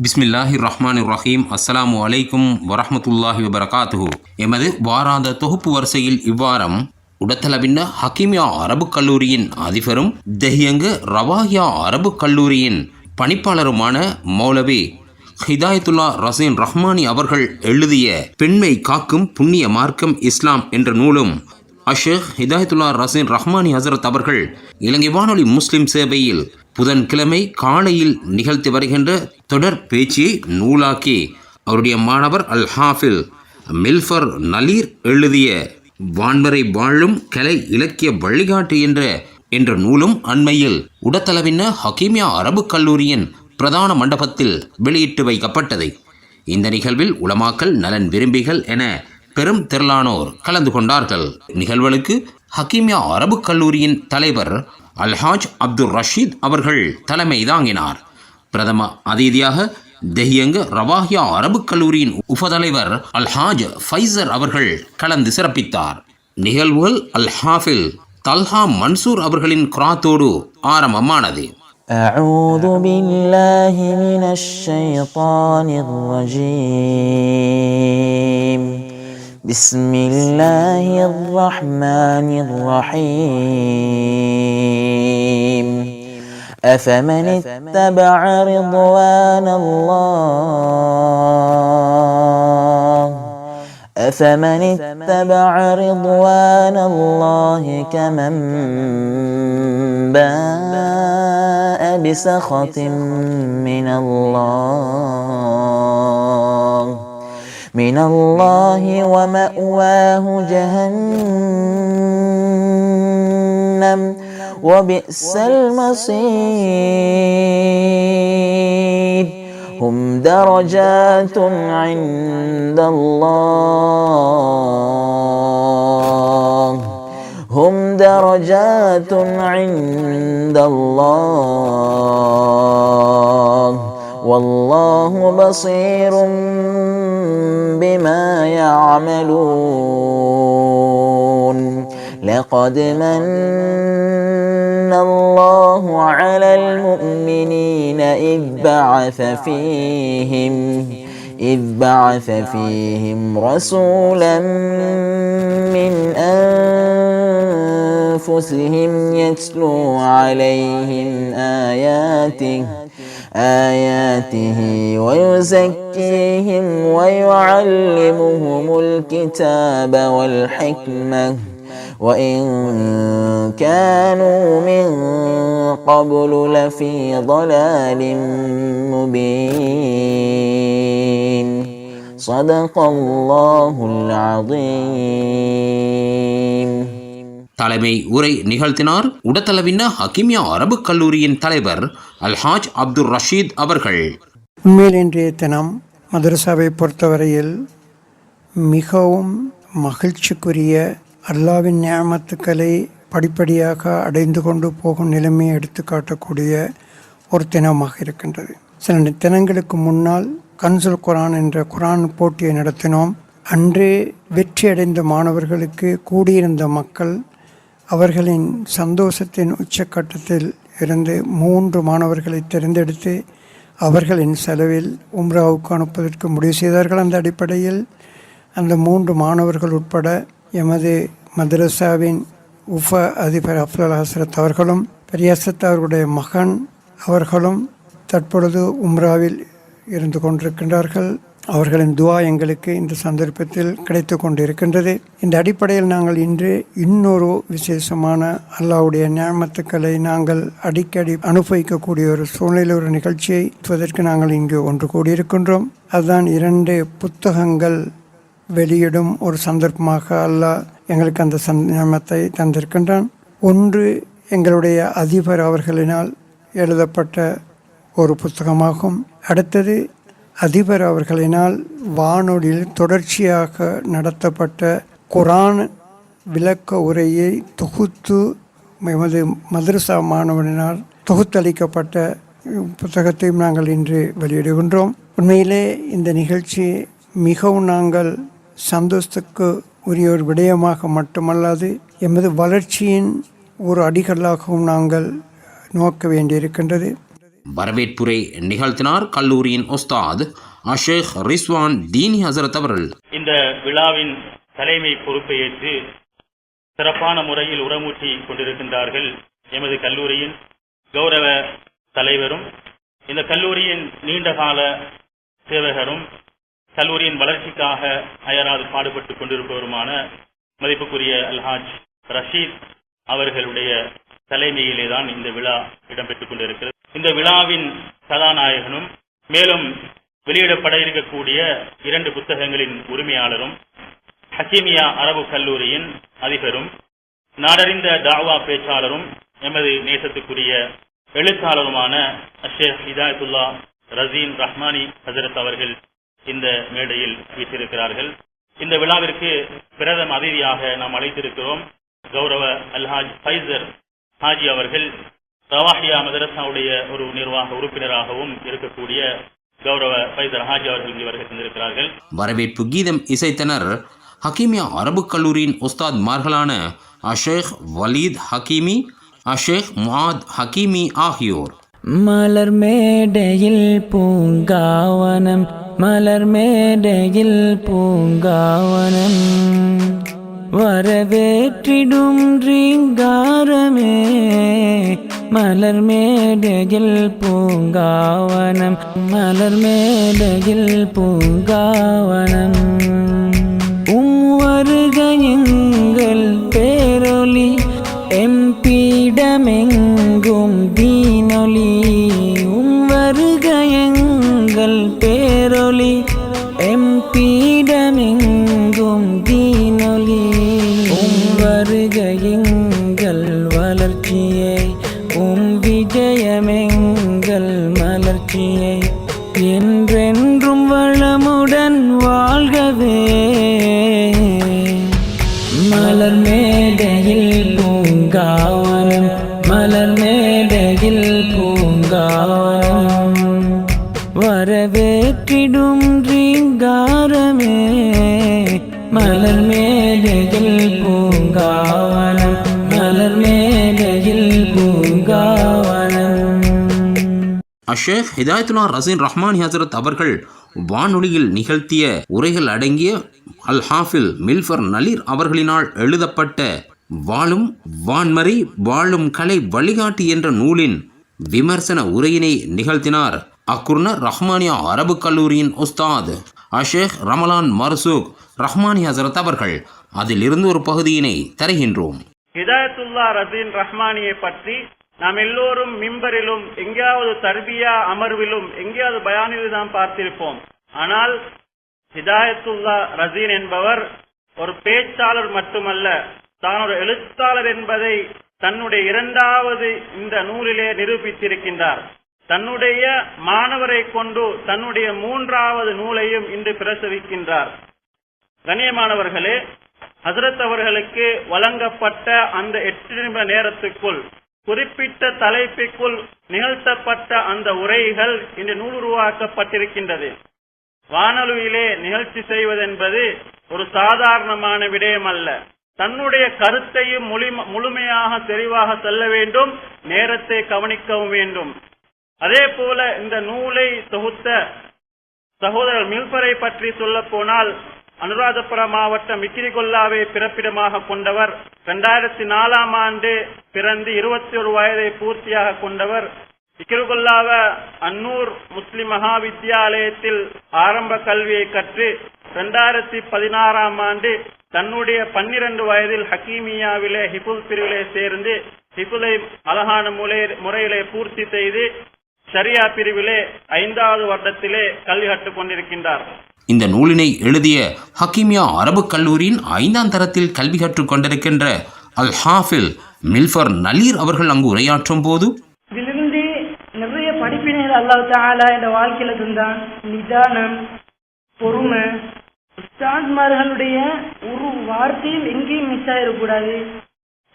பிஸ்மில்லாஹி ரஹ்மான் ரஹீம் அஸ்லாம் அலைக்கும் வரஹ்மத்துல்லாஹி வபரகாத்துஹு. எமது வாராந்த தொகுப்பு வரிசையில் இவ்வாரம் உடத்தலபின்ன ஹக்கீமியா அரபுக் கல்லூரியின் அதிபரும் தெஹியங்கு ரவாஹியா அரபுக் கல்லூரியின் பணிப்பாளருமான மௌலவி ஹிதாயத்துல்லா ரசீன் ரஹ்மானி அவர்கள் எழுதிய பெண்மை காக்கும் புண்ணிய மார்க்கம் இஸ்லாம் என்ற நூலும் அஷேக் ஹிதாயத்துல்லா ரசீன் ரஹ்மானி ஹசரத் அவர்கள் இலங்கை வானொலி முஸ்லிம் சேவையில் புதன்கிழமை காலையில் நிகழ்த்தி வருகின்ற தொடர் பேச்சியை நூலாக்கி அவருடைய மாணவர் அல் ஹாஃபில் மில்ஃபர் நலீர் எழுதிய வான்வரை வாழும் கலை இலக்கிய வழிகாட்டு என்ற என்ற நூலும் அண்மையில் உடத்தளவின ஹக்கீமியா அரபுக் கல்லூரியின் பிரதான மண்டபத்தில் வெளியிட்டு வைக்கப்பட்டது. இந்த நிகழ்வில் உலமாக்கல் நலன் விரும்பிகள் என பெரும் திரளானோர் கலந்து கொண்டார்கள். நிகழ்வுகளுக்கு ஹக்கீமியா அரபுக் கல்லூரியின் தலைவர் அல்ஹாஜ் அப்துல் ரஷீத் அவர்கள் தலைமை தாங்கினார் பிரதம அதிதியாக தெஹியங்க ரவாஹியா அரபுக் கல்லூரியின் உபதலைவர் அல்ஹாஜ் ஃபைசர் அவர்கள் கலந்து சிறப்பித்தார் நிகழ்வுகள் அல் ஹாஃபில் தல்ஹா மன்சூர் அவர்களின் குராத்தோடு ஆரம்பமானது أعوذ بالله من الشيطان الرجيم بسم الله الرحمن الرحيم. أفمن اتبع رضوان الله؟ أفمن اتبع رضوان الله كمن باء بسخط من الله؟ من الله ومأواه جهنم وبئس المصير. هم درجات عند الله. هم درجات عند الله. والله بصير بما يعملون. لقد من الله على المؤمنين إذ بعث فيهم إذ بعث فيهم رسولا من أنفسهم يتلو عليهم آياته. آياته ويزكيهم ويعلمهم الكتاب والحكمة. وإن كانوا من قبل لفي ضلال مبين. صدق الله العظيم. தலைமை உரை நிகழ்த்தினார். உடத்தளவின ஹக்கிமியா அரபு கல்லூரியின் தலைவர் அல்ஹாஜ் அப்துல் ரஷீத் அவர்கள். உண்மையில் இன்றைய தினம் மதரசாவை பொறுத்தவரையில் மிகவும் மகிழ்ச்சிக்குரிய அல்லாவின் ஞாபத்துக்களை படிப்படியாக அடைந்து கொண்டு போகும் நிலைமையை எடுத்து காட்டக்கூடிய ஒரு தினமாக இருக்கின்றது. சில தினங்களுக்கு முன்னால் கன்சுல் குரான் என்ற குரான் போட்டியை நடத்தினோம். அன்று வெற்றி அடைந்த மாணவர்களுக்கு கூடியிருந்த மக்கள் அவர்களின் சந்தோஷத்தின் உச்சக்கட்டத்தில் இருந்து மூன்று மாணவர்களை தேர்ந்தெடுத்து அவர்களின் செலவில் உம்ராவுக்கு அனுப்புவதற்கு முடிவு செய்தார்கள். அந்த அடிப்படையில் அந்த மூன்று மாணவர்கள் உட்பட எமது மதரசாவின் உஃப அதிபர் அப்துல் ஹசரத் அவர்களும் பெரியாசத் அவர்களுடைய மகன் அவர்களும் தற்பொழுது உம்ராவில் இருந்து கொண்டிருக்கின்றார்கள். அவர்களின் துவா எங்களுக்கு இந்த சந்தர்ப்பத்தில் கிடைத்து கொண்டிருக்கின்றது. இந்த அடிப்படையில் நாங்கள் இன்று இன்னொரு விசேஷமான அல்லாவுடைய நியமத்துக்களை நாங்கள் அடிக்கடி அனுபவிக்கக்கூடிய ஒரு சூழ்நிலை ஒரு நிகழ்ச்சியை செய்வதற்கு நாங்கள் இங்கு ஒன்று கூடியிருக்கின்றோம். அதுதான் இரண்டு புத்தகங்கள் வெளியிடும் ஒரு சந்தர்ப்பமாக அல்லாஹ் எங்களுக்கு அந்த சந்தர்ப்பத்தை தந்திருக்கின்றான். ஒன்று எங்களுடைய அதிபர் அவர்களினால் எழுதப்பட்ட ஒரு புத்தகமாகும். அடுத்தது அதிபர் அவர்களினால் வானொலியில் தொடர்ச்சியாக நடத்தப்பட்ட குரான் விளக்க உரையை தொகுத்து எமது மதரசா மாணவனினால் தொகுத்தளிக்கப்பட்ட புத்தகத்தையும் நாங்கள் இன்று வெளியிடுகின்றோம். உண்மையிலே இந்த நிகழ்ச்சி மிகவும் நாங்கள் சந்தோஷத்துக்கு உரிய ஒரு விடயமாக மட்டுமல்லாது எமது வளர்ச்சியின் ஒரு அடிகளாகவும் நாங்கள் நோக்க வேண்டியிருக்கின்றது. வரவேற்புரை நிகழ்த்தினார் கல்லூரியின் உஸ்தாத் அஷேக் ரிஸ்வான் தீனி ஹசரத் அவர்கள். இந்த விழாவின் தலைமை பொறுப்பை ஏற்று சிறப்பான முறையில் உரமூட்டி கொண்டிருக்கின்றார்கள் எமது கல்லூரியின் கௌரவ தலைவரும் இந்த கல்லூரியின் நீண்டகால சேவகரும் கல்லூரியின் வளர்ச்சிக்காக அயராது பாடுபட்டுக் கொண்டிருப்பவருமான மதிப்புக்குரிய அல்ஹாஜ் ரஷீத் அவர்களுடைய தலைமையிலே தான் இந்த விழா இடம்பெற்றுக் கொண்டிருக்கிறது. இந்த விழாவின் கதாநாயகனும் மேலும் வெளியிடப்பட இருக்கக்கூடிய இரண்டு புத்தகங்களின் உரிமையாளரும் ஹசீமியா அரபு கல்லூரியின் அதிபரும் நாடறிந்த தாவா பேச்சாளரும் எமது நேசத்துக்குரிய எழுத்தாளருமான அஷேக் ஹிதாயத்துல்லா ரசீன் ரஹ்மானி ஹசரத் அவர்கள் இந்த மேடையில் வீற்றிருக்கிறார்கள். இந்த விழாவிற்கு பிரதம அதிதியாக நாம் அழைத்திருக்கிறோம் கௌரவ அல்ஹாஜ் ஃபைசர் ஹாஜி அவர்கள். ரவாஹியா மதரசாவுடைய ஒரு நிர்வாக உறுப்பினராகவும் இருக்கக்கூடிய கௌரவ ஃபைசர் ஹாஜி அவர்கள் இங்கே வருகை தந்திருக்கிறார்கள். வரவேற்பு கீதம் இசைத்தனர் ஹக்கீமியா அரபு கல்லூரியின் உஸ்தாத் மார்களான அஷேக் வலீத் ஹக்கீமி அஷேக் முஆத் ஹக்கீமி ஆகியோர். மலர் மேடையில் பூங்காவனம் மலர் மேடையில் பூங்காவனம். வரவேற்றிடும் ரீங்காரமே மலர் மேடையில் பூங்காவனம் மலர் மேடையில் பூங்காவனம். உம் வருகையுங்கள் பேரொலி எம்பிடமெங்கும் மலர் மேடையில் பூங்காவனம். மலர் மேடையில் பூங்காவனம். வரவேற்றிடும் ரீங்காரமே. மலர் மேடையில் பூங்காவனம். மலர் மேடையில் பூங்காவனம். அஷேக் ஹிதாயத்துல்லா ரசீன் ரஹ்மான் ஹசரத் அவர்கள் வானொலியில் நிகழ்த்திய உரைகள் அடங்கிய அல் ஹாஃபில் மில்ஃபர் நலீர் அவர்களினால் எழுதப்பட்ட வாழும் வான்மறை வாழும் கலை வழிகாட்டி என்ற நூலின் விமர்சன உரையினை நிகழ்த்தினார் அக்குர்ன ரஹ்மானியா அரபு கல்லூரியின் உஸ்தாத் அஷேக் ரமலான் மர்சூக் ரஹ்மானி ஹசரத் அவர்கள். அதிலிருந்து ஒரு பகுதியினை தருகின்றோம். ஹிதாயத்துல்லா ரசீன் ரஹ்மானியை பற்றி நாம் எல்லோரும் மிம்பரிலும் எங்கேயாவது தர்பியா அமர்விலும் எங்கேயாவது பயானில் தான் பார்த்திருப்போம். ஆனால் ஹிதாயத்துல்லா ரசீன் என்பவர் ஒரு பேச்சாளர் மட்டுமல்ல தான் ஒரு எழுத்தாளர் என்பதை தன்னுடைய இரண்டாவது இந்த நூலிலே நிரூபித்திருக்கின்றார். தன்னுடைய மாணவரை கொண்டு தன்னுடைய மூன்றாவது நூலையும் இன்று பிரசவிக்கின்றார் கண்ணியமானவர்களே ஹசரத் அவர்களுக்கு வழங்கப்பட்ட அந்த எட்டு நிமிட நேரத்துக்குள் குறிப்பிட்ட தலைப்பிற்குள் நிகழ்த்தப்பட்ட அந்த உரைகள் இன்று நூல் உருவாக்கப்பட்டிருக்கின்றது. வானொலியிலே நிகழ்ச்சி செய்வதென்பது ஒரு சாதாரணமான விடயம் அல்ல தன்னுடைய கருத்தையும் முழு- முழுமையாக தெளிவாக சொல்ல வேண்டும் நேரத்தை கவனிக்கவும் வேண்டும். அதே போல இந்த நூலை தொகுத்த சகோதரர் மில்பரை பற்றி சொல்ல போனால் அனுராதபுரம் மாவட்டம் இக்கிரிகொல்லாவை பிறப்பிடமாக கொண்டவர் இரண்டாயிரத்தி நாலாம் ஆண்டு பிறந்து இருபத்தி ஒரு வயதை பூர்த்தியாக கொண்டவர் சிக்கிருகுல்லாவ அன்னூர் முஸ்லிம் மகா வித்தியாலயத்தில் ஆரம்ப கல்வியை கற்று இரண்டாயிரத்தி பதினாறாம் ஆண்டு தன்னுடைய பன்னிரண்டு வயதில் ஹக்கீமியாவிலே ஹிபுல் பிரிவிலே சேர்ந்து ஹிபுலை அழகான முறை- முறையிலே பூர்த்தி செய்து ஷரியா பிரிவிலே ஐந்தாவது வருடத்திலே கல்வி கற்றுக் கொண்டிருக்கின்றார். இந்த நூலினை எழுதிய ஹக்கீமியா அரபு கல்லூரியின் ஐந்தாம் தரத்தில் கல்வி கற்றுக் கொண்டிருக்கின்ற அல் ஹாஃபில் மில்ஃபர் நலீர் அவர்கள் அங்கு உரையாற்றும் போது நிறைய படிப்பினைகள் அல்லாஹ் தாலா என்ற வாழ்க்கையில தந்தான். நிதானம் பொறுமை உஸ்தாத்மார்களுடைய ஒரு வார்த்தையும் எங்கேயும் மிஸ் ஆயிடக்கூடாது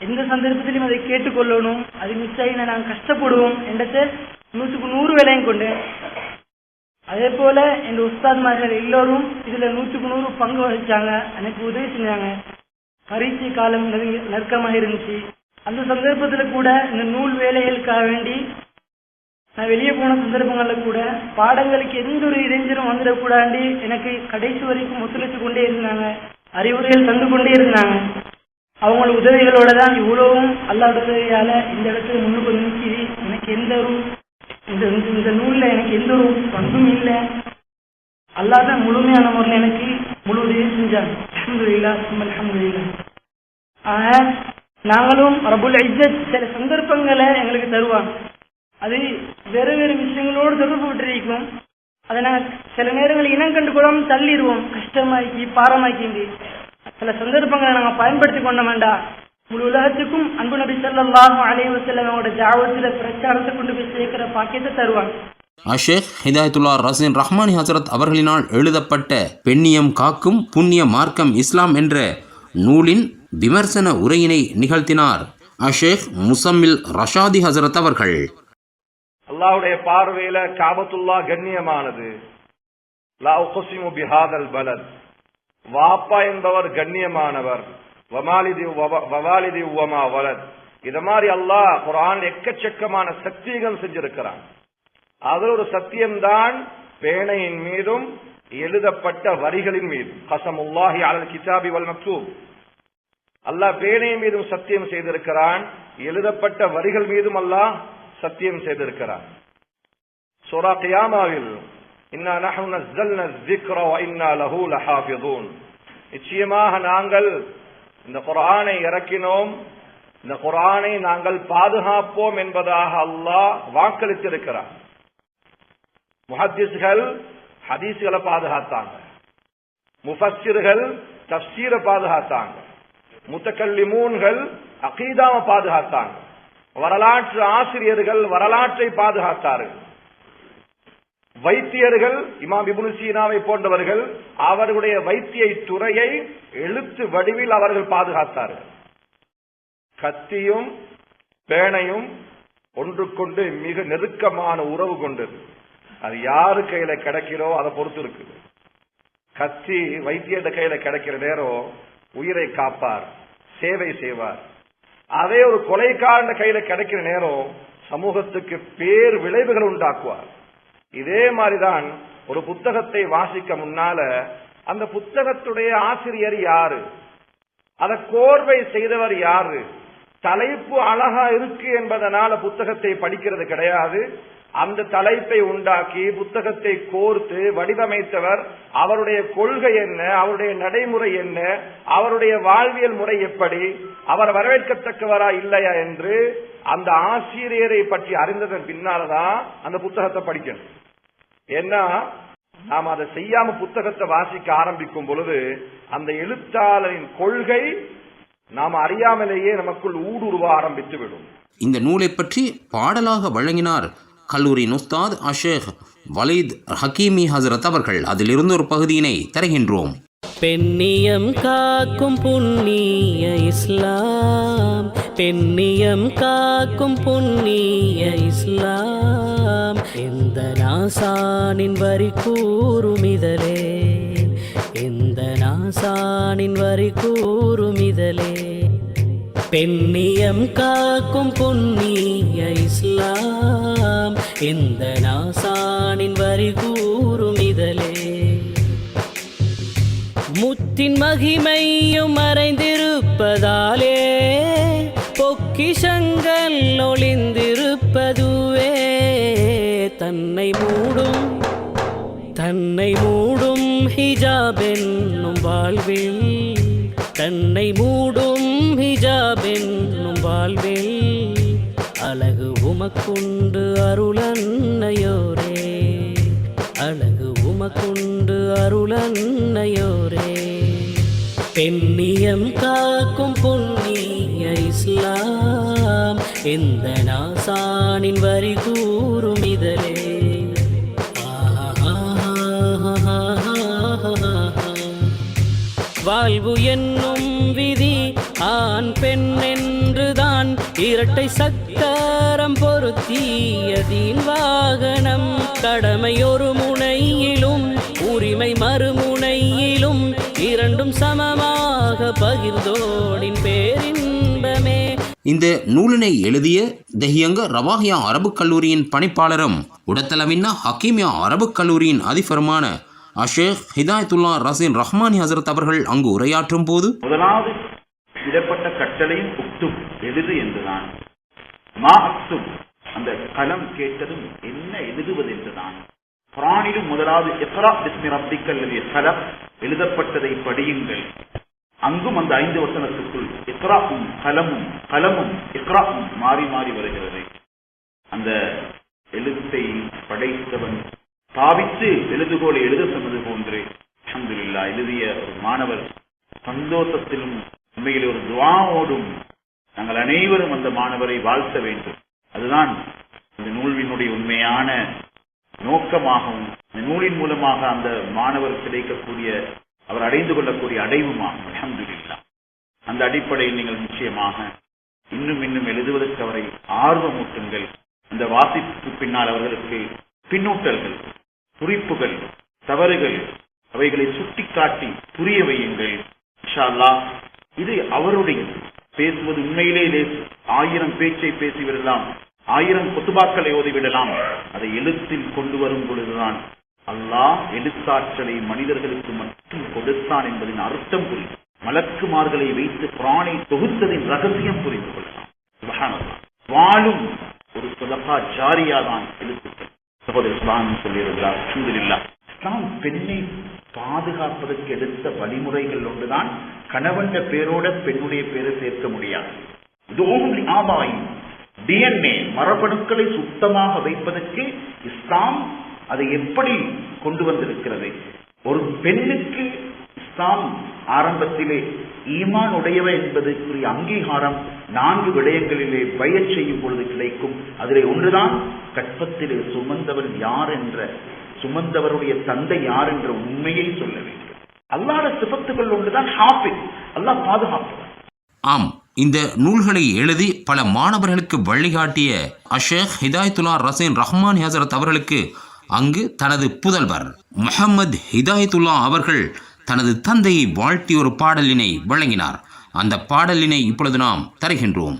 எந்த சந்தர்ப்பத்திலையும் அதை கேட்டுக்கொள்ளணும். அது மிஸ் ஆகினா நாங்கள் கஷ்டப்படுவோம் என்றதை நூற்றுக்கு நூறு வேலையும் கொண்டு. அதே போல எங்க உஸ்தாத்மார்கள் எல்லோரும் இதுல நூற்றுக்கு நூறு பங்கு வகிச்சாங்க. எனக்கு உதவி செஞ்சாங்க. பரீட்சை காலம் நெருக்கமாக இருந்துச்சு. அந்த சந்தர்ப்பத்தில் கூட இந்த நூல் வேலைகளுக்காக வேண்டி நான் வெளியே போன சந்தர்ப்பங்களில் கூட பாடங்களுக்கு எந்த ஒரு இடைஞ்சலும் வந்துடக்கூடாண்டி எனக்கு கடைசி வரைக்கும் ஒத்துழைச்சு கொண்டே இருந்தாங்க. அறிவுரைகள் தந்து கொண்டே இருந்தாங்க. அவங்களோட உதவிகளோட தான் இவ்வளவும் அல்லாஹ் உதவியால இந்த இடத்துல முன்னுக்கு நிற்கிது எனக்கு எந்த ஒரு இந்த இந்த- நூலில் எனக்கு எந்த ஒரு பங்கும் இல்லை. அல்லாஹ் தான் முழுமையான முறையில் எனக்கு முழு உதவி செஞ்சாங்க. அல்ஹம்துலில்லா சும்மா ஆக நாங்களும் ரபுல் ஐஜத் சில சந்தர்ப்பங்களை எங்களுக்கு தருவாங்க. அது வேறு வேறு விஷயங்களோடு தொடர்பு விட்டிருக்கும் அதை சில நேரங்களில் இனம் கண்டு கூட தள்ளிடுவோம். கஷ்டமாக்கி பாரமாக்கிண்டு. சில சந்தர்ப்பங்களை நாங்கள் பயன்படுத்தி கொண்ட வேண்டாம் முழு உலகத்துக்கும் அன்பு நபி ஸல்லல்லாஹு அலைவு வஸல்லம் அவங்களோட ஜாவத்தில் பிரச்சாரத்தை கொண்டு போய் சேர்க்கிற பாக்கியத்தை தருவாங்க. அஷேக் ஹிதாயத்துல்லா ரசீன் ரஹ்மானி ஹசரத் அவர்களினால் எழுதப்பட்ட பெண்ணியம் காக்கும் புண்ணிய மார்க்கம் இஸ்லாம் என்ற நூலின் விமர்சன உரையினை நிகழ்த்தினார். அஷேக் முசம்மில் ரஷாதி ஹசரத் அவர்கள். அல்லாவுடைய பார்வையில காபத்துல்லா கண்ணியமானது. லா பிஹாதல் பலத். வாப்பா என்பவர் கண்ணியமானவர். வமாலிதி வவாலிதி உவமா வலத். இத மாதிரி அல்லாஹ் குரான் எக்கச்சக்கமான சத்தியங்கள் செஞ்சிருக்கிறான். அதில் ஒரு சத்தியம்தான் பேணையின் மீதும் எழுதப்பட்ட வரிகளின் மீதும். கசமுல்லாஹி அலல் கிதாபி வல் மக்தூப். அல்லாஹ் பேணையின் மீதும் சத்தியம் செய்திருக்கிறான். எழுதப்பட்ட வரிகள் மீதும் அல்லாஹ் சத்தியம் செய்திருக்கிறான் சூரா கியாமாவில் இன்னா நஹ்னு நஸ்ஸல்னா الذِّكْرَ وَإِنَّا لَهُ لَحَافِظُونَ நிச்சயமாக நாங்கள் இந்த குர்ஆனை இறக்கினோம் இந்த குர்ஆனை நாங்கள் பாதுகாப்போம் என்பதாக அல்லாஹ் வாக்களித்திருக்கிறார் முஹத்திஸ்கள் ஹதீஸ்களை பாதுகாத்தாங்க முஃபஸ்ஸிர்கள் தஃப்சீரை பாதுகாத்தாங்க முத்தக்கல்லிமூன்கள் அகீதாவை பாதுகாத்தாங்க வரலாற்று ஆசிரியர்கள் வரலாற்றை பாதுகாத்தார்கள். வைத்தியர்கள் இமாம் இபுனு சீனாவை போன்றவர்கள் அவர்களுடைய வைத்திய துறையை எழுத்து வடிவில் அவர்கள் பாதுகாத்தார்கள். கத்தியும் பேனையும் ஒன்றுக்கொண்டு மிக நெருக்கமான உறவு கொண்டது. அது யாரு கையில கிடைக்கிறோ அதை பொறுத்து இருக்குது. கத்தி வைத்தியத கையில கிடைக்கிற நேரம் உயிரை காப்பார் சேவை செய்வார். அதே ஒரு கொலைக்காரன் கையில கிடைக்கிற நேரம் சமூகத்துக்கு பேர் விளைவுகள் உண்டாக்குவார். இதே மாதிரிதான் ஒரு புத்தகத்தை வாசிக்க முன்னால அந்த புத்தகத்துடைய ஆசிரியர் யாரு? அதை கோர்வை செய்தவர் யாரு? தலைப்பு அழகா இருக்கு என்பதனால புத்தகத்தை படிக்கிறது கிடையாது. அந்த தலைப்பை உண்டாக்கி புத்தகத்தை கோர்த்து வடிவமைத்தவர். அவருடைய கொள்கை என்ன? அவருடைய நடைமுறை என்ன? அவருடைய வாழ்வியல் முறை எப்படி? அவர் வரவேற்கத்தக்கவரா இல்லையா என்று அந்த ஆசிரியரை பற்றி அறிந்ததன் பின்னால்தான் அந்த புத்தகத்தை படிக்கணும். ஏன்னா நாம் அதை செய்யாம புத்தகத்தை வாசிக்க ஆரம்பிக்கும் பொழுது அந்த எழுத்தாளரின் கொள்கை நாம் அறியாமலேயே நமக்குள் ஊடுருவ ஆரம்பித்து விடும். இந்த நூலை பற்றி பாடலாக வழங்கினார் கல்லூரியின் உஸ்தாத் அஷேக் வலீத் ஹக்கீமி ஹசரத் அவர்கள் அதிலிருந்து ஒரு பகுதியினை தருகின்றோம். பெண்ணியம் காக்கும் புண்ணிய இஸ்லாம். பெண்ணியம் காக்கும் புண்ணிய இஸ்லாம். எந்த நாசானின் வரி கூறும் இதழே? எந்த நாசானின் வரி கூறும் இதழே? பெண்ணியம் காக்கும் பொன்னிய இஸ்லாம். இந்த நாசானின் வரி கூறும் இதழே? முத்தின் மகிமையும் மறைந்திருப்பதாலே பொக்கிஷங்கள் ஒளிந்திருப்பதுவே. தன்னை மூடும் தன்னை மூடும் ஹிஜாப் என்னும் வாழ்வில் தன்னை மூடும் உமக்குண்டு அருளன்னையோரே. அழகு உமக்குண்டு அருளன்னையோரே. பெண்ணியம் காக்கும் புண்ணிய இஸ்லாம் எந்த நாசானின் வரி கூறும் இதழே. வாழ்வு என்னும் விதி ஆண் பெண் என்றுதான். இரட்டை சக்கரம் பொருத்தியதின் வாகனம். கடமை ஒரு முனையிலும் உரிமை மறுமுனையிலும் இரண்டும் சமமாக பகிர்ந்தோடின் பேரின்பமே. இந்த நூலினை எழுதிய தெஹியங்க ரவாஹியா அரபுக் கல்லூரியின் பணிப்பாளரும் உடத்தலவின்னா ஹக்கீமியா அரபுக் கல்லூரியின் அதிபருமான அஷேக் ஹிதாயத்துல்லா ரசீன் ரஹ்மானி ஹசரத் அவர்கள் அங்கு உரையாற்றும் போது முதலாவது இடப்பட்ட கட்டளையும் உக்தும் எழுது என்றுதான். மா அக்தும் அந்த கலம் கேட்டதும் என்ன எழுதுவது என்றுதான். குரானிலும் முதலாவது இக்ரா பிஸ்மி ரப்பிக்கல் கலம் எழுதப்பட்டதை படியுங்கள். அங்கும் அந்த ஐந்து வசனத்துக்குள் இக்ராவும் கலமும் கலமும் இக்ராவும் மாறி மாறி வருகிறது. அந்த எழுத்தை படைத்தவன் தாவித்து எழுதுகோலை எழுத சொன்னது போன்று அஹமதுல்லா எழுதிய ஒரு மாணவர் சந்தோஷத்திலும் உண்மையில் ஒரு துவாவோடும் நாங்கள் அனைவரும் அந்த மாணவரை வாழ்த்த வேண்டும். அதுதான் இந்த நூல்வினுடைய உண்மையான நோக்கமாகவும் இந்த நூலின் மூலமாக அந்த மாணவர் கிடைக்கக்கூடிய அவர் அடைந்து கொள்ளக்கூடிய அடைவுமாகும் அல்ஹம்துலில்லா அந்த அடிப்படையில் நீங்கள் நிச்சயமாக இன்னும் இன்னும் எழுதுவதற்கு அவரை ஆர்வமூட்டுங்கள். அந்த வாசிப்புக்கு பின்னால் அவர்களுக்கு பின்னூட்டல்கள் குறிப்புகள் தவறுகள் அவைகளை சுட்டிக்காட்டி புரிய வையுங்கள். இது அவருடைய பேசுவது உண்மையிலே லேசு ஆயிரம் பேச்சை பேசிவிடலாம். ஆயிரம் கொத்துபாக்களை ஓதிவிடலாம். அதை எழுத்தில் கொண்டு வரும் பொழுதுதான் அல்லாஹ் எழுத்தாற்றலை மனிதர்களுக்கு மட்டும் கொடுத்தான் என்பதின் அர்த்தம் புரியும். மலக்குமார்களை வைத்து பிராணை தொகுத்ததின் ரகசியம் புரிந்து கொள்ளலாம். வாழும் ஒரு சுலபா ஜாரியாதான் எழுத்துக்கள். சகோதரர் இஸ்லாம் சொல்லியிருந்தார் இஸ்லாம் பெண்ணை பாதுகாப்பதற்கு எடுத்த வழிமுறைகள் ஒன்றுதான் கணவன் பேரோட பெண்ணுடைய பேரை சேர்க்க முடியாது. இதுவும் ஆபாயம் டிஎன்ஏ மரபணுக்களை சுத்தமாக வைப்பதற்கு இஸ்லாம் அதை எப்படி கொண்டு வந்திருக்கிறது? ஒரு பெண்ணுக்கு இஸ்லாம் ஆரம்பத்திலே ஈமான் உடையவ என்பதற்குரிய அங்கீகாரம் நான்கு விடயங்களிலே பயச் செய்யும் பொழுது கிடைக்கும். அதிலே ஒன்றுதான் கற்பத்திலே சுமந்தவர் யார் என்ற சுமந்தவருடைய தந்தை யார் என்ற உண்மையை சொல்ல வேண்டும். அல்லாத சிபத்துகள் ஒன்றுதான் அல்லாஹ் பாதுகாப்பவர். ஆம் இந்த நூல்களை எழுதி பல மாணவர்களுக்கு வழிகாட்டிய அஷேக் ஹிதாயத்துல்லா ரசீன் ரஹ்மான் ஹசரத் அவர்களுக்கு அங்கு தனது புதல்வர் முஹம்மது ஹிதாயத்துல்லா அவர்கள் தனது தந்தையை வாழ்த்தி ஒரு பாடலினை வழங்கினார். அந்த பாடலினை இப்பொழுது நாம் தருகின்றோம்.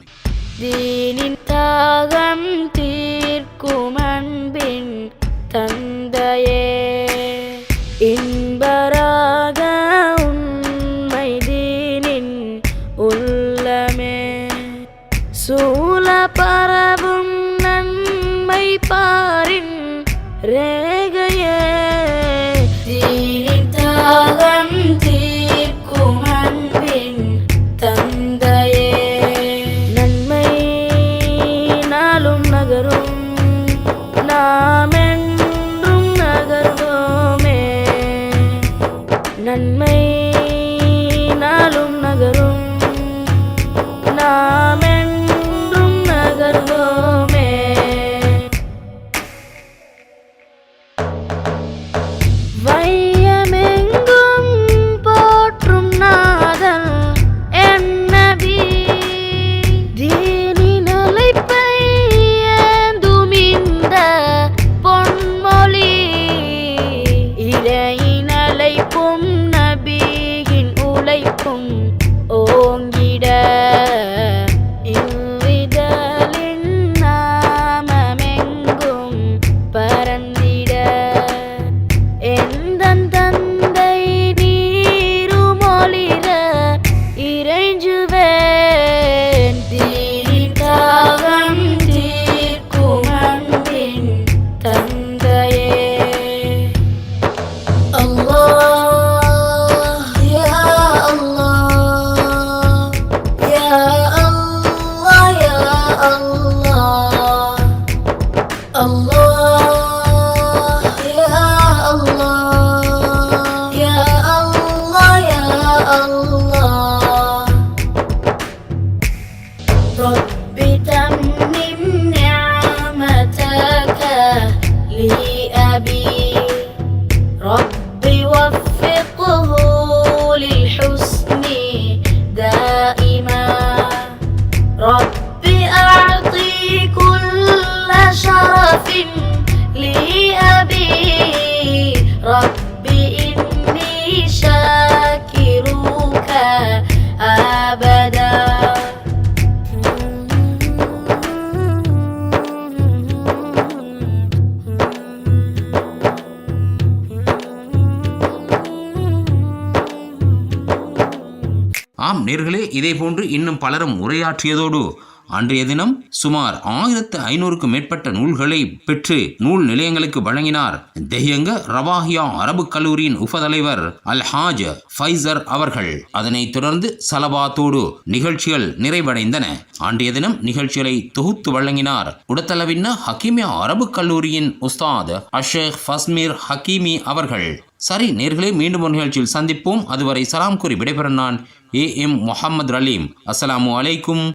ஆம் நேர்களே இதே போன்று இன்னும் பலரும் உரையாற்றியதோடு அன்றைய தினம் சுமார் ஆயிரத்து ஐநூறுக்கும் மேற்பட்ட நூல்களை பெற்று நூல் நிலையங்களுக்கு வழங்கினார் தெஹியங்க ரவாஹியா அரபு கல்லூரியின் உபதலைவர் அல் ஹாஜ் ஃபைசர் அவர்கள். அதனைத் தொடர்ந்து சலபாத்தோடு நிகழ்ச்சிகள் நிறைவடைந்தன. அன்றைய தினம் நிகழ்ச்சிகளை தொகுத்து வழங்கினார் உடத்தளவின்ன ஹக்கீமியா அரபு கல்லூரியின் உஸ்தாத் அஷேக் ஃபஸ்மீர் ஹக்கீமி அவர்கள். சரி நேர்களே மீண்டும் ஒரு நிகழ்ச்சியில் சந்திப்போம். அதுவரை சலாம் கூறி விடைபெற நான் ஏ எம் முகமது ரலீம். அஸ்ஸலாமு அலைக்கும்.